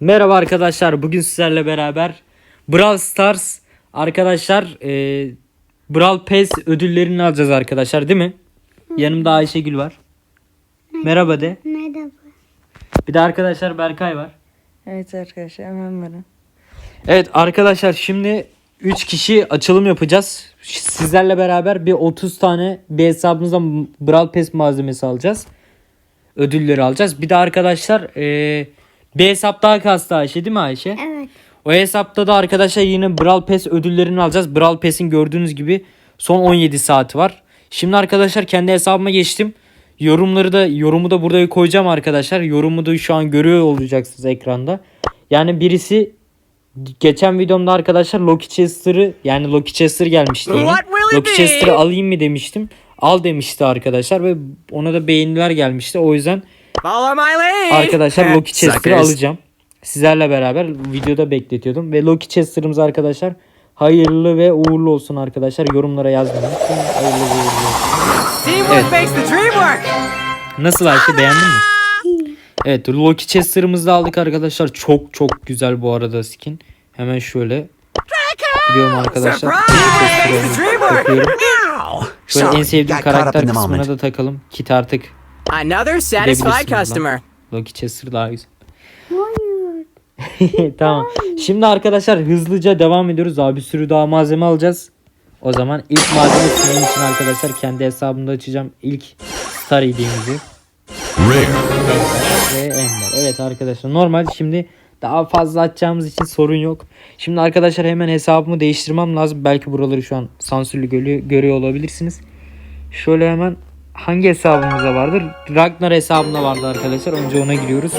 Merhaba arkadaşlar. Bugün sizlerle beraber Brawl Stars arkadaşlar e, Brawl Pass ödüllerini alacağız arkadaşlar değil mi? Yanımda Ayşegül var. Merhaba de. Merhaba. Bir de arkadaşlar Berkay var. Evet arkadaşlar hemen verin. Evet arkadaşlar şimdi 3 kişi açılım yapacağız. Sizlerle beraber bir 30 tane bir hesabımızdan Brawl Pass malzemesi alacağız. Ödülleri alacağız. Bir de arkadaşlar e, bir hesap daha kastı Ayşe değil mi Ayşe? Evet. O hesapta da arkadaşlar yine Brawl Pass ödüllerini alacağız. Brawl Pass'in gördüğünüz gibi son 17 saati var. Şimdi arkadaşlar kendi hesabıma geçtim. Yorumları da yorumu da burada koyacağım arkadaşlar. Yorumu da şu an görüyor olacaksınız ekranda. Yani birisi geçen videomda arkadaşlar Loki Chester'ı yani Loki Chester gelmişti. it Loki? Chester'ı alayım mı demiştim. Al demişti arkadaşlar ve ona da beğeniler gelmişti. O yüzden Follow my lead. Arkadaşlar Loki Chester'ı alacağım. Sizlerle beraber videoda bekletiyordum. Ve Loki Chester'ımız arkadaşlar hayırlı ve uğurlu olsun arkadaşlar. Yorumlara yazmayı unutmayın. Hayırlı ve uğurlu olsun. Evet. makes the dream work. Nasıl Ayşe beğendin mi? Evet Loki Chester'ımızı da aldık arkadaşlar. Çok çok güzel bu arada skin. Hemen şöyle. Gidiyorum arkadaşlar. Surprise! Makes the dream work. Takıyorum. Ow. Şöyle en sevdiğim karakter kısmına da takalım. Kit artık Another satisfied Gidebilirsiniz lan. customer. Loki Chester daha güzel. Hayır. tamam. Şimdi arkadaşlar hızlıca devam ediyoruz. Daha bir sürü daha malzeme alacağız. O zaman ilk malzeme sizin için arkadaşlar kendi hesabımda açacağım. İlk Star hediyemizi. Ve Ender. Evet arkadaşlar normal şimdi daha fazla açacağımız için sorun yok. Şimdi arkadaşlar hemen hesabımı değiştirmem lazım. Belki buraları şu an sansürlü görüyor, görüyor olabilirsiniz. Şöyle hemen hangi hesabımızda vardır? Ragnar hesabında vardı arkadaşlar. Önce ona giriyoruz.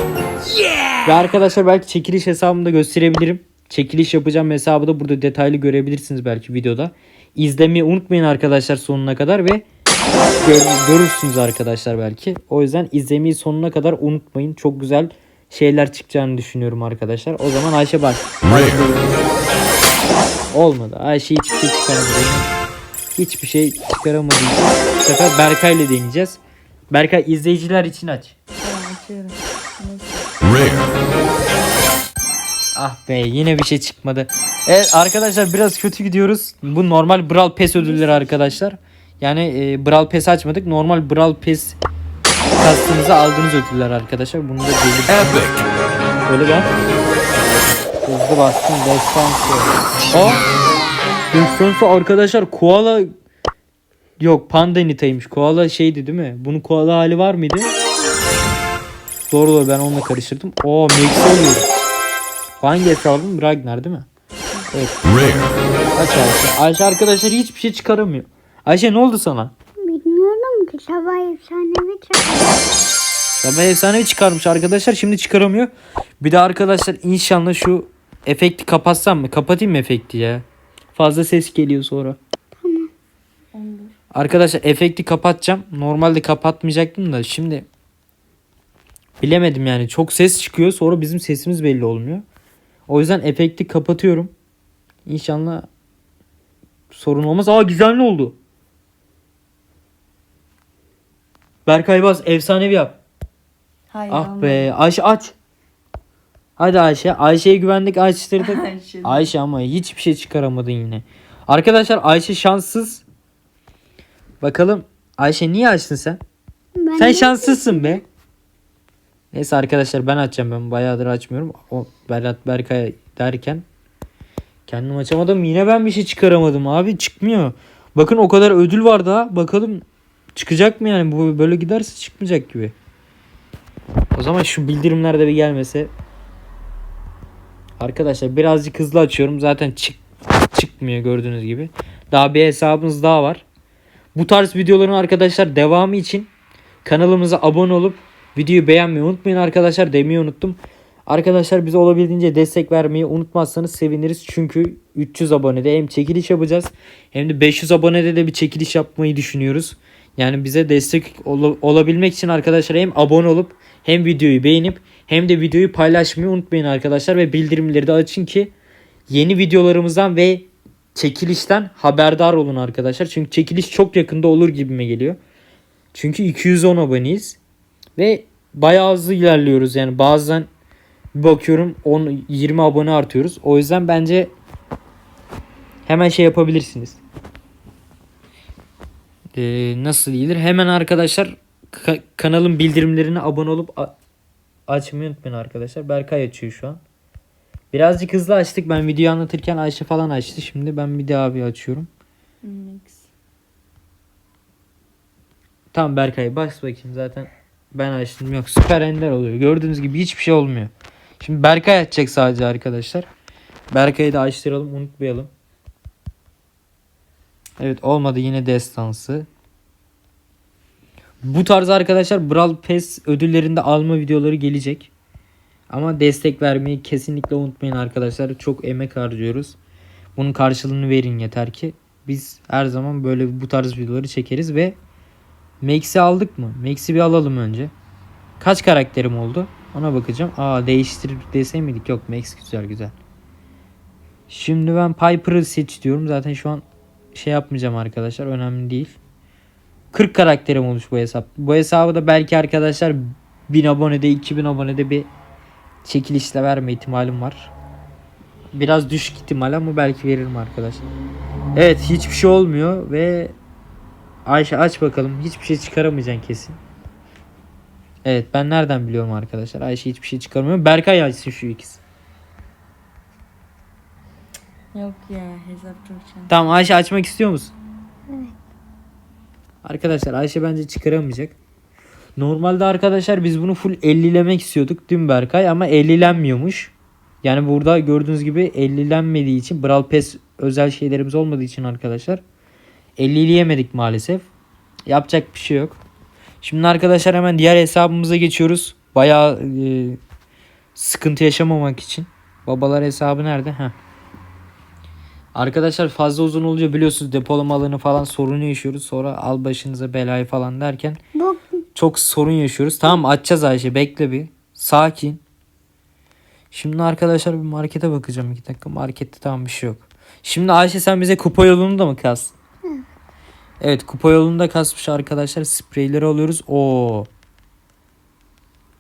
Ve arkadaşlar belki çekiliş hesabımı da gösterebilirim. Çekiliş yapacağım hesabı da burada detaylı görebilirsiniz belki videoda. İzlemeyi unutmayın arkadaşlar sonuna kadar ve gör- görürsünüz arkadaşlar belki. O yüzden izlemeyi sonuna kadar unutmayın. Çok güzel şeyler çıkacağını düşünüyorum arkadaşlar. O zaman Ayşe bak. Olmadı. Ayşe hiçbir şey çıkaramadı. Hiçbir şey çıkaramadı. Bu sefer Berkay'la deneyeceğiz. Berkay izleyiciler için aç. Tamam açıyorum. Ah be yine bir şey çıkmadı. Evet arkadaşlar biraz kötü gidiyoruz. Bu normal Brawl Pass ödülleri arkadaşlar. Yani e, Brawl Pass açmadık. Normal Brawl Pass kastınıza aldığınız ödüller arkadaşlar. Bunu da belirtin. Böyle ben. Hızlı bastım. Destansı. Aa! Destansı arkadaşlar koala Yok panda nitaymış. Koala şeydi değil mi? Bunun koala hali var mıydı? Doğru doğru ben onunla karıştırdım. Oo Max oluyor. Hangi hesabım? Ragnar değil mi? Evet. Aç Ayşe. Ayşe arkadaşlar hiçbir şey çıkaramıyor. Ayşe ne oldu sana? Bilmiyorum ki sabah efsanevi çıktı. Sabah efsanevi çıkarmış arkadaşlar şimdi çıkaramıyor. Bir de arkadaşlar inşallah şu efekti kapatsam mı? Kapatayım mı efekti ya? Fazla ses geliyor sonra. Arkadaşlar efekti kapatacağım. Normalde kapatmayacaktım da şimdi bilemedim yani. Çok ses çıkıyor sonra bizim sesimiz belli olmuyor. O yüzden efekti kapatıyorum. İnşallah sorun olmaz. Aa güzel ne oldu? Berkay Baz efsanevi yap. Hayır Ah be Ayşe aç. Hadi Ayşe. Ayşe'ye güvendik açtırdık. Ayşe. Ayşe ama hiçbir şey çıkaramadın yine. Arkadaşlar Ayşe şanssız. Bakalım Ayşe niye açtın sen? Ben Sen şanssızsın be. Neyse arkadaşlar ben açacağım ben bayağıdır açmıyorum. O Berat Berkay derken kendim açamadım. Yine ben bir şey çıkaramadım abi çıkmıyor. Bakın o kadar ödül var daha. Bakalım çıkacak mı yani bu böyle giderse çıkmayacak gibi. O zaman şu bildirimler de bir gelmese. Arkadaşlar birazcık hızlı açıyorum. Zaten çık çıkmıyor gördüğünüz gibi. Daha bir hesabımız daha var. Bu tarz videoların arkadaşlar devamı için kanalımıza abone olup videoyu beğenmeyi unutmayın arkadaşlar demeyi unuttum. Arkadaşlar bize olabildiğince destek vermeyi unutmazsanız seviniriz. Çünkü 300 abonede hem çekiliş yapacağız hem de 500 abonede de bir çekiliş yapmayı düşünüyoruz. Yani bize destek ol- olabilmek için arkadaşlar hem abone olup hem videoyu beğenip hem de videoyu paylaşmayı unutmayın arkadaşlar ve bildirimleri de açın ki yeni videolarımızdan ve çekilişten haberdar olun arkadaşlar. Çünkü çekiliş çok yakında olur gibime geliyor. Çünkü 210 aboneyiz ve bayağı hızlı ilerliyoruz yani bazen bakıyorum 10 20 abone artıyoruz. O yüzden bence hemen şey yapabilirsiniz. Ee, nasıl iyidir? Hemen arkadaşlar ka- kanalın bildirimlerine abone olup a- açmayı unutmayın arkadaşlar. Berkay açıyor şu an. Birazcık hızlı açtık. Ben videoyu anlatırken Ayşe falan açtı. Şimdi ben bir daha bir açıyorum. Mix. Tamam Berkay bas bakayım zaten ben açtım yok süper ender oluyor gördüğünüz gibi hiçbir şey olmuyor. Şimdi Berkay açacak sadece arkadaşlar. Berkay'ı da açtıralım unutmayalım. Evet olmadı yine destansı. Bu tarz arkadaşlar Brawl Pass ödüllerinde alma videoları gelecek. Ama destek vermeyi kesinlikle unutmayın arkadaşlar. Çok emek harcıyoruz. Bunun karşılığını verin yeter ki. Biz her zaman böyle bu tarz videoları çekeriz ve Max'i aldık mı? Max'i bir alalım önce. Kaç karakterim oldu? Ona bakacağım. Aa değiştir desey miydik? Yok Max güzel güzel. Şimdi ben Piper'ı seç diyorum. Zaten şu an şey yapmayacağım arkadaşlar. Önemli değil. 40 karakterim olmuş bu hesap. Bu hesabı da belki arkadaşlar 1000 abonede 2000 abonede bir çekilişle verme ihtimalim var. Biraz düşük ihtimal ama belki veririm arkadaşlar. Evet hiçbir şey olmuyor ve Ayşe aç bakalım. Hiçbir şey çıkaramayacaksın kesin. Evet ben nereden biliyorum arkadaşlar. Ayşe hiçbir şey çıkarmıyor. Berkay açsın şu ikisi. Yok ya hesap çok. Tamam Ayşe açmak istiyor musun? Arkadaşlar Ayşe bence çıkaramayacak. Normalde arkadaşlar biz bunu full 50'lemek istiyorduk dün Berkay ama 50'lenmiyormuş. Yani burada gördüğünüz gibi 50'lenmediği için Brawl Pass özel şeylerimiz olmadığı için arkadaşlar 50'leyemedik maalesef. Yapacak bir şey yok. Şimdi arkadaşlar hemen diğer hesabımıza geçiyoruz. Bayağı e, sıkıntı yaşamamak için. Babalar hesabı nerede? Heh. Arkadaşlar fazla uzun olunca biliyorsunuz depolama alanı falan sorunu yaşıyoruz. Sonra al başınıza belayı falan derken Bu çok sorun yaşıyoruz. Tamam açacağız Ayşe bekle bir. Sakin. Şimdi arkadaşlar bir markete bakacağım iki dakika. Markette tamam bir şey yok. Şimdi Ayşe sen bize kupa yolunu da mı kas? Evet kupa yolunu da kasmış arkadaşlar. Spreyleri alıyoruz. Oo.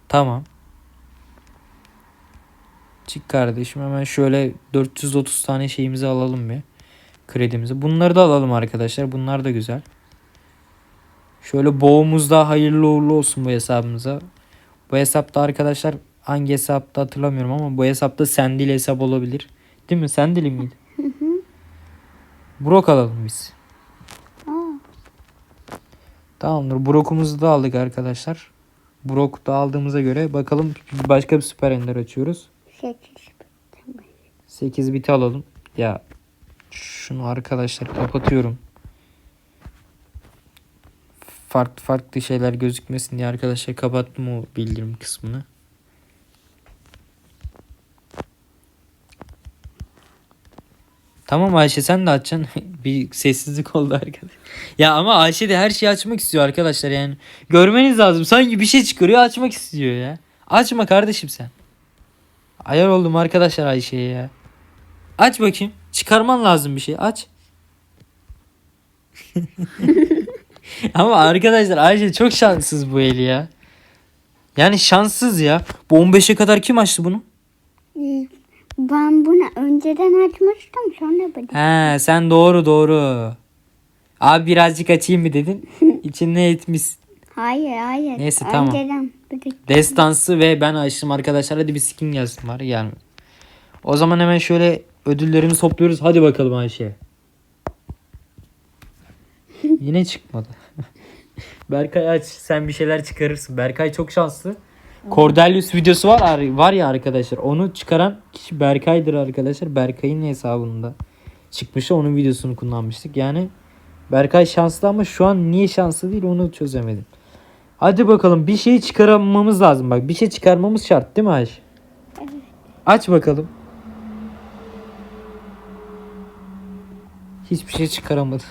Tamam. Çık kardeşim hemen şöyle 430 tane şeyimizi alalım bir. Kredimizi. Bunları da alalım arkadaşlar. Bunlar da güzel. Şöyle boğumuz da hayırlı uğurlu olsun bu hesabımıza. Bu hesapta arkadaşlar hangi hesapta hatırlamıyorum ama bu hesapta Sendil hesap olabilir. Değil mi? Sendil miydi? Brok alalım biz. Tamamdır. Brok'umuzu da aldık arkadaşlar. Brok da aldığımıza göre bakalım başka bir süper ender açıyoruz. Sekiz. 8 biti alalım. Ya şunu arkadaşlar kapatıyorum. Farklı farklı şeyler gözükmesin diye arkadaşlar kapattım o bildirim kısmını. Tamam Ayşe sen de açacaksın. bir sessizlik oldu arkadaş. Ya ama Ayşe de her şeyi açmak istiyor arkadaşlar yani. Görmeniz lazım. Sanki bir şey çıkarıyor açmak istiyor ya. Açma kardeşim sen. Ayar oldum arkadaşlar Ayşe'ye ya. Aç bakayım. Çıkarman lazım bir şey. Aç. Ama arkadaşlar Ayşe çok şanssız bu eli ya. Yani şanssız ya. Bu 15'e kadar kim açtı bunu? Ee, Ben bunu önceden açmıştım sonra böyle. He sen doğru doğru. Abi birazcık açayım mı dedin. İçine etmiş. Hayır hayır. Neyse, tamam. Önceden. Destansı ve ben açtım arkadaşlar. Hadi bir skin gelsin bari gelmiyor. O zaman hemen şöyle ödüllerimizi topluyoruz. Hadi bakalım Ayşe. Yine çıkmadı. Berkay aç. Sen bir şeyler çıkarırsın. Berkay çok şanslı. Cordelius videosu var var ya arkadaşlar. Onu çıkaran kişi Berkay'dır arkadaşlar. Berkay'ın hesabında çıkmıştı. Onun videosunu kullanmıştık. Yani Berkay şanslı ama şu an niye şanslı değil onu çözemedim. Hadi bakalım bir şey çıkarmamız lazım. Bak bir şey çıkarmamız şart değil mi Ayşe? Aç bakalım. Hiçbir şey çıkaramadım.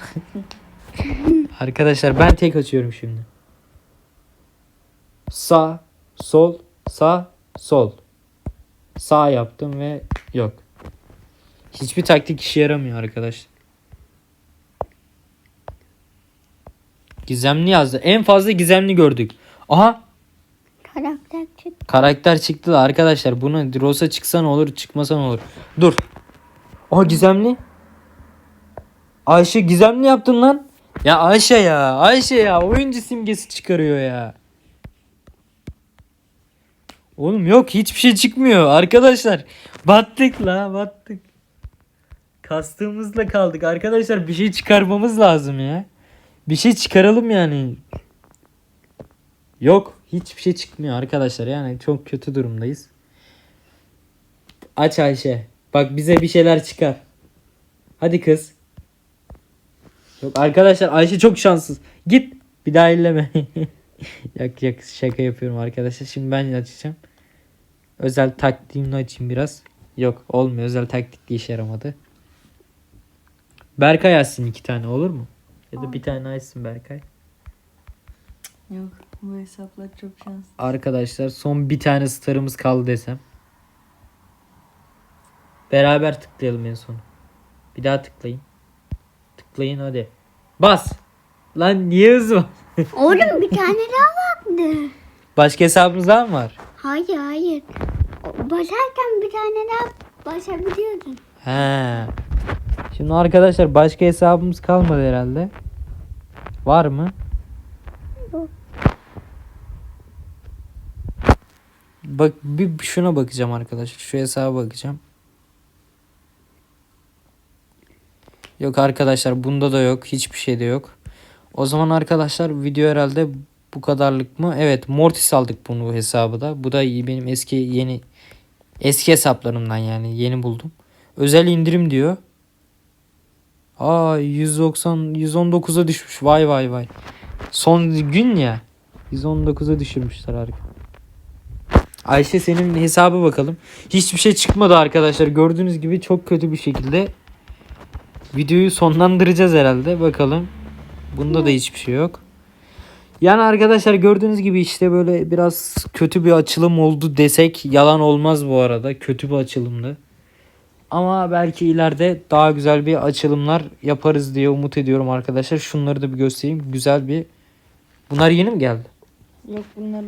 Arkadaşlar ben tek açıyorum şimdi. Sağ, sol, sağ, sol. Sağ yaptım ve yok. Hiçbir taktik işe yaramıyor arkadaşlar. Gizemli yazdı. En fazla gizemli gördük. Aha Karakter. çıktı. Karakter çıktı da arkadaşlar bunu Rosa çıksa ne olur çıkmasa ne olur. Dur. Aa gizemli. Ayşe gizemli yaptın lan. Ya Ayşe ya Ayşe ya oyuncu simgesi çıkarıyor ya. Oğlum yok hiçbir şey çıkmıyor arkadaşlar. Battık la battık. Kastığımızla kaldık arkadaşlar bir şey çıkarmamız lazım ya. Bir şey çıkaralım yani. Yok hiçbir şey çıkmıyor arkadaşlar yani çok kötü durumdayız. Aç Ayşe. Bak bize bir şeyler çıkar. Hadi kız. Yok arkadaşlar Ayşe çok şanssız. Git bir daha elleme. yak yak şaka yapıyorum arkadaşlar. Şimdi ben açacağım. Özel taktiğimle açayım biraz. Yok olmuyor. Özel taktik işe yaramadı. Berkay açsın iki tane olur mu? Ya da bir tane açsın Berkay. Yok bu hesaplar çok şanslı. Arkadaşlar son bir tane starımız kaldı desem. Beraber tıklayalım en son. Bir daha tıklayın. Tıklayın hadi. Bas. Lan niye hızlı? Oğlum bir tane daha vardı. Başka hesabınız daha mı var? Hayır hayır. Basarken bir tane daha basabiliyordun. He. Şimdi arkadaşlar başka hesabımız kalmadı herhalde. Var mı? Bak bir şuna bakacağım arkadaşlar. Şu hesaba bakacağım. Yok arkadaşlar bunda da yok. Hiçbir şey de yok. O zaman arkadaşlar video herhalde bu kadarlık mı? Evet Mortis aldık bunu bu hesabı da. Bu da iyi benim eski yeni eski hesaplarımdan yani yeni buldum. Özel indirim diyor. Aa 190 119'a düşmüş. Vay vay vay. Son gün ya. 119'a düşürmüşler harika. Ayşe senin hesabı bakalım. Hiçbir şey çıkmadı arkadaşlar. Gördüğünüz gibi çok kötü bir şekilde videoyu sonlandıracağız herhalde. Bakalım. Bunda da hiçbir şey yok. Yani arkadaşlar gördüğünüz gibi işte böyle biraz kötü bir açılım oldu desek yalan olmaz bu arada. Kötü bir açılımdı. Ama belki ileride daha güzel bir açılımlar yaparız diye umut ediyorum arkadaşlar. Şunları da bir göstereyim. Güzel bir Bunlar yeni mi geldi? Yok bunlar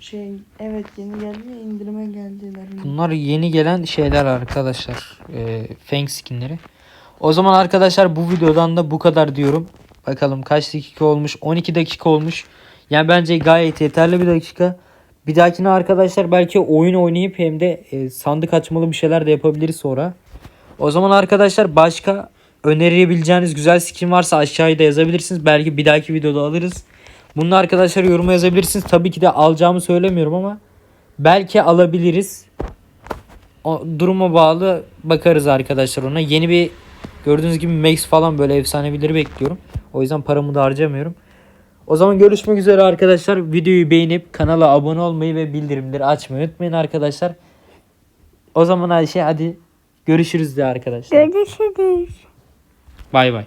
şey evet yeni geldi ya indirime geldiler. Bunlar yeni gelen şeyler arkadaşlar. Ee, Fang skinleri. O zaman arkadaşlar bu videodan da bu kadar diyorum. Bakalım kaç dakika olmuş? 12 dakika olmuş. Yani bence gayet yeterli bir dakika. Bir dahakine arkadaşlar belki oyun oynayıp hem de e, sandık açmalı bir şeyler de yapabiliriz sonra. O zaman arkadaşlar başka önerebileceğiniz güzel skin varsa aşağıya da yazabilirsiniz. Belki bir dahaki videoda alırız. Bunu da arkadaşlar yoruma yazabilirsiniz. Tabii ki de alacağımı söylemiyorum ama belki alabiliriz. O duruma bağlı bakarız arkadaşlar ona. Yeni bir gördüğünüz gibi Max falan böyle efsanevileri bekliyorum. O yüzden paramı da harcamıyorum. O zaman görüşmek üzere arkadaşlar. Videoyu beğenip kanala abone olmayı ve bildirimleri açmayı unutmayın arkadaşlar. O zaman Ayşe hadi görüşürüz de arkadaşlar. Görüşürüz. Bay bay.